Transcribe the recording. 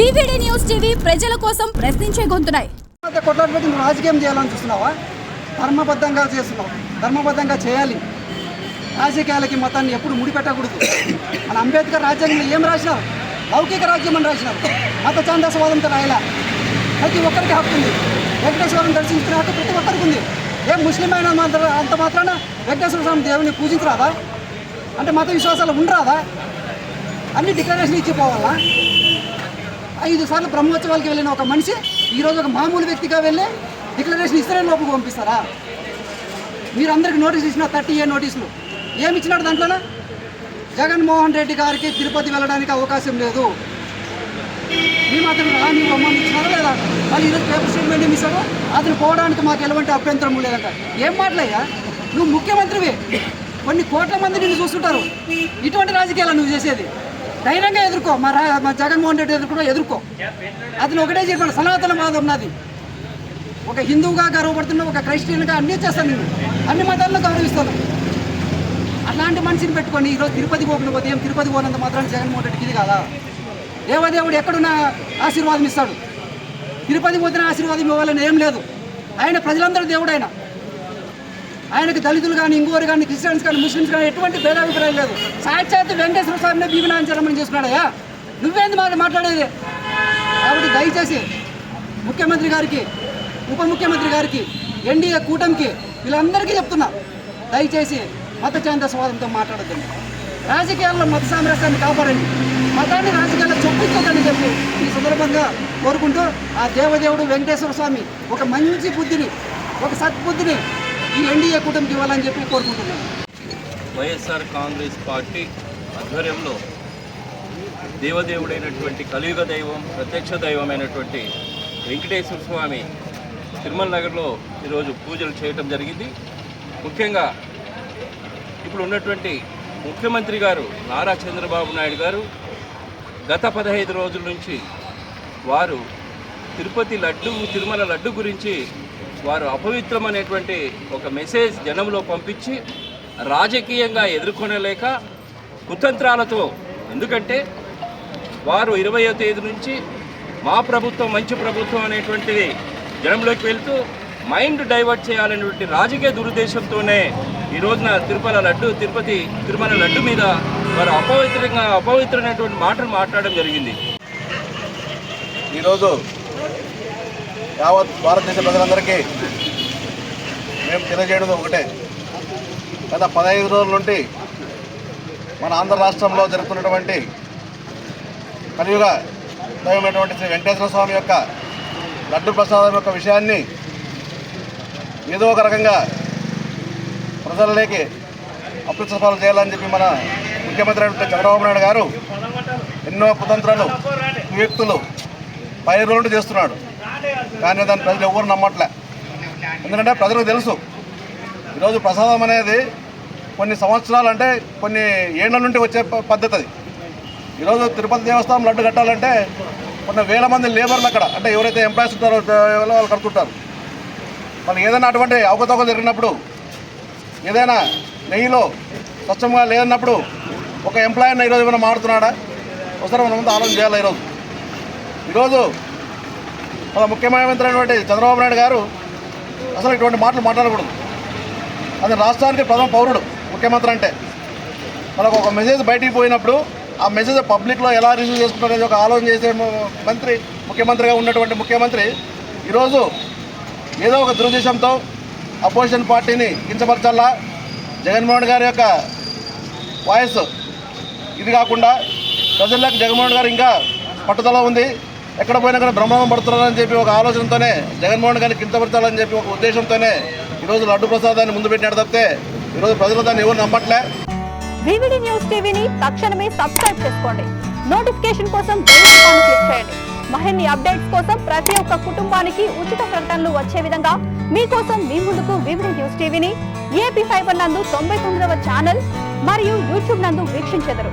VVD news TV ప్రజల కోసం ప్రశ్నించే గొంతునాయి కొట్లాడిపోతే నువ్వు రాజకీయం చేయాలని చూస్తున్నావా? ధర్మబద్ధంగా చేస్తున్నావు. ధర్మబద్ధంగా చేయాలి. రాజకీయాలకి మతాన్ని ఎప్పుడు ముడిపెట్టకూడదు మన అంబేద్కర్ రాజ్యాంగంలో ఏం రాసినారు లౌకిక రాజ్యం అని రాసినారు మత ఛాందసవాదంతో రాయలా? ప్రతి ఒక్కరికి హక్కు ఉంది. వెంకటేశ్వరం దర్శించుకునే హక్కు ప్రతి ఒక్కరికి ఉంది. ఏం ముస్లిం అయిన మాత్రం అంత మాత్రాన వెంకటేశ్వర స్వామి దేవుని పూజించరాదా? అంటే మత విశ్వాసాలు ఉండరాదా? అన్ని డిక్లరేషన్ ఇచ్చిపోవాలా? ఐదు సార్లు బ్రహ్మోత్సవాలకి వెళ్ళిన ఒక మనిషి ఈరోజు ఒక మామూలు వ్యక్తిగా వెళ్ళి డిక్లరేషన్ ఇస్తారని లోపు పంపిస్తారా? మీరు అందరికి నోటీస్ ఇచ్చిన థర్టీ ఏ నోటీసులు. ఏమి ఇచ్చినాడు దాంట్లోన? జగన్మోహన్ రెడ్డి గారికి తిరుపతి వెళ్ళడానికి అవకాశం లేదు. మీ మాత్రం రాని బొమ్మని ఇచ్చినారా లేదా? మళ్ళీ ఈరోజు పేపర్ స్టేట్మెంట్ ఏమి అతను పోవడానికి మాకు ఎలాంటి అభ్యంతరం లేదంట. ఏం మాటలయ్యా? నువ్వు ముఖ్యమంత్రివి. కొన్ని కోట్ల మంది నిన్ను చూస్తుంటారు. ఇటువంటి రాజకీయాలు నువ్వు చేసేది. ధైర్యంగా ఎదుర్కో. మా మా జగన్మోహన్ రెడ్డి ఎదుర్కో ఎదుర్కో. అతను ఒకటే చెప్పాడు సనాతన వాదం ఉన్నది. ఒక హిందువుగా గర్వపడుతున్నా ఒక క్రైస్టియన్గా అన్నీ చేస్తాను నేను. అన్ని మతాలను గౌరవిస్తాను. అలాంటి మనిషిని పెట్టుకొని ఈరోజు తిరుపతి పోకుండా పోతే ఏం తిరుపతి పోనంత మాత్రం జగన్మోహన్ రెడ్డికి ఇది కాదా? దేవదేవుడు ఎక్కడున్నా ఆశీర్వాదం ఇస్తాడు. తిరుపతి పోతున్న ఆశీర్వాదం ఇవ్వాలని ఏం లేదు. ఆయన ప్రజలందరూ దేవుడు ఆయన ఆయనకు దళితులు కానీ ఇంకోరు కానీ క్రిస్టియన్స్ కానీ ముస్లిమ్స్ కానీ ఎటువంటి భేదాభిప్రాయం లేదు. సాక్షాత్ వెంకటేశ్వర స్వామిని భీమనాంచరమని చేసుకున్నాడయ్యా నువ్వేంది మాట మాట్లాడేది? కాబట్టి దయచేసి ముఖ్యమంత్రి గారికి ఉప ముఖ్యమంత్రి గారికి ఎన్డీఏ కూటమికి వీళ్ళందరికీ చెప్తున్నా. దయచేసి మత చాంద స్వాదంతో మాట్లాడద్దండి రాజకీయాల్లో మత సామరస్యాన్ని కాపాడండి. మతాన్ని రాజకీయాల్లో చొప్పించొద్దని చెప్పి ఈ సందర్భంగా కోరుకుంటూ ఆ దేవదేవుడు వెంకటేశ్వర స్వామి ఒక మంచి బుద్ధిని ఒక సత్బుద్ధిని ఈ ఎన్డీఏ కూటమికి ఇవ్వాలని చెప్పి కోరుకుంటున్నాను. వైఎస్ఆర్ కాంగ్రెస్ పార్టీ ఆధ్వర్యంలో దేవదేవుడైనటువంటి కలియుగ దైవం ప్రత్యక్ష దైవమైనటువంటి వెంకటేశ్వర స్వామి తిరుమల నగర్లో ఈరోజు పూజలు చేయటం జరిగింది. ముఖ్యంగా ఇప్పుడు ఉన్నటువంటి ముఖ్యమంత్రి గారు నారా చంద్రబాబు నాయుడు గారు గత పదహైదు రోజుల నుంచి వారు తిరుపతి లడ్డు తిరుమల లడ్డు గురించి వారు అపవిత్రమనేటువంటి ఒక మెసేజ్ జనంలో పంపించి రాజకీయంగా ఎదుర్కొనలేక కుతంత్రాలతో ఎందుకంటే వారు ఇరవయో తేదీ నుంచి మా ప్రభుత్వం మంచి ప్రభుత్వం అనేటువంటిది జనంలోకి వెళ్తూ మైండ్ డైవర్ట్ చేయాలనేటువంటి రాజకీయ దురుద్దేశంతోనే ఈ రోజున తిరుపతి లడ్డు తిరుపతి తిరుమల లడ్డు మీద వారు అపవిత్రంగా అపవిత్రమైనటువంటి మాటలు మాట్లాడడం జరిగింది. ఈరోజు యావత్ భారతదేశ ప్రజలందరికీ మేము తెలియజేయడం ఒకటే. గత పదహైదు రోజుల నుండి మన ఆంధ్ర రాష్ట్రంలో జరుగుతున్నటువంటి కలియుగ దైవమైనటువంటి శ్రీ వెంకటేశ్వర స్వామి యొక్క లడ్డు ప్రసాదం యొక్క విషయాన్ని ఏదో ఒక రకంగా ప్రజలకి అప్రసపాలు చేయాలని చెప్పి మన ముఖ్యమంత్రి అయినటువంటి చంద్రబాబు నాయుడు గారు ఎన్నో కుతంత్రాలు వ్యక్తులు పై రోజులు చేస్తున్నాడు. కానీ దాన్ని ప్రజలు ఎవరు నమ్మట్లే. ఎందుకంటే ప్రజలకు తెలుసు ఈరోజు ప్రసాదం అనేది కొన్ని సంవత్సరాలు అంటే కొన్ని ఏళ్ళ నుండి వచ్చే పద్ధతి అది. ఈరోజు తిరుపతి దేవస్థానం లడ్డు కట్టాలంటే కొన్ని వేల మంది లేబర్లు అక్కడ. అంటే ఎవరైతే ఎంప్లాయీస్ ఉంటారో వాళ్ళు కడుతుంటారు. వాళ్ళు ఏదైనా అటువంటి అవకతవక జరిగినప్పుడు ఏదైనా నెయ్యిలో స్వచ్ఛంగా లేదన్నప్పుడు ఒక ఎంప్లాయీని ఈరోజు ఏమైనా మారుతున్నాడా? ఒకసారి మనం ముందు ఆలోచన చేయాలి ఈరోజు. ఈరోజు మన ముఖ్యమంత్రి అయినటువంటి చంద్రబాబు నాయుడు గారు అసలు ఇటువంటి మాటలు మాట్లాడకూడదు. అది రాష్ట్రానికి ప్రథమ పౌరుడు ముఖ్యమంత్రి అంటే. మనకు ఒక మెసేజ్ బయటికి పోయినప్పుడు ఆ మెసేజ్ పబ్లిక్లో ఎలా రిసీవ్ చేసుకుంటారనేది ఒక ఆలోచన చేసే మంత్రి ముఖ్యమంత్రిగా ఉన్నటువంటి ముఖ్యమంత్రి ఈరోజు ఏదో ఒక దురుద్దేశంతో అపోజిషన్ పార్టీని కించపరచాలా? జగన్మోహన్ గారి యొక్క వాయిస్. ఇది కాకుండా ప్రజల్లోకి జగన్మోహన్ గారు ఇంకా పట్టుదల ఉంది. ఎక్కడ పోయినా కూడా బ్రహ్మాండం పడుతున్నారని చెప్పి ఒక ఆలోచనతోనే జగన్మోహన్ గారిని కించపరచాలని చెప్పి ఒక ఉద్దేశంతోనే ఈరోజు లడ్డు ప్రసాదాన్ని ముందు పెట్టినాడు తప్పితే ఈరోజు ప్రజలు దాన్ని ఎవరు నమ్మట్లే. వివిడి న్యూస్ టీవీని తక్షణమే సబ్స్క్రైబ్ చేసుకోండి. నోటిఫికేషన్ కోసం బెల్ ఐకాన్ క్లిక్ చేయండి. మరిన్ని అప్డేట్స్ కోసం ప్రతి ఒక్క కుటుంబానికి ఉచిత ప్రకటనలు వచ్చే విధంగా మీకోసం మీ ముందుకు వివిడి న్యూస్ టీవీని ఏపీ ఫైబర్ నందు తొంభై తొమ్మిదవ ఛానల్ మరియు యూట్యూబ్ నందు వీక్షించెదరు.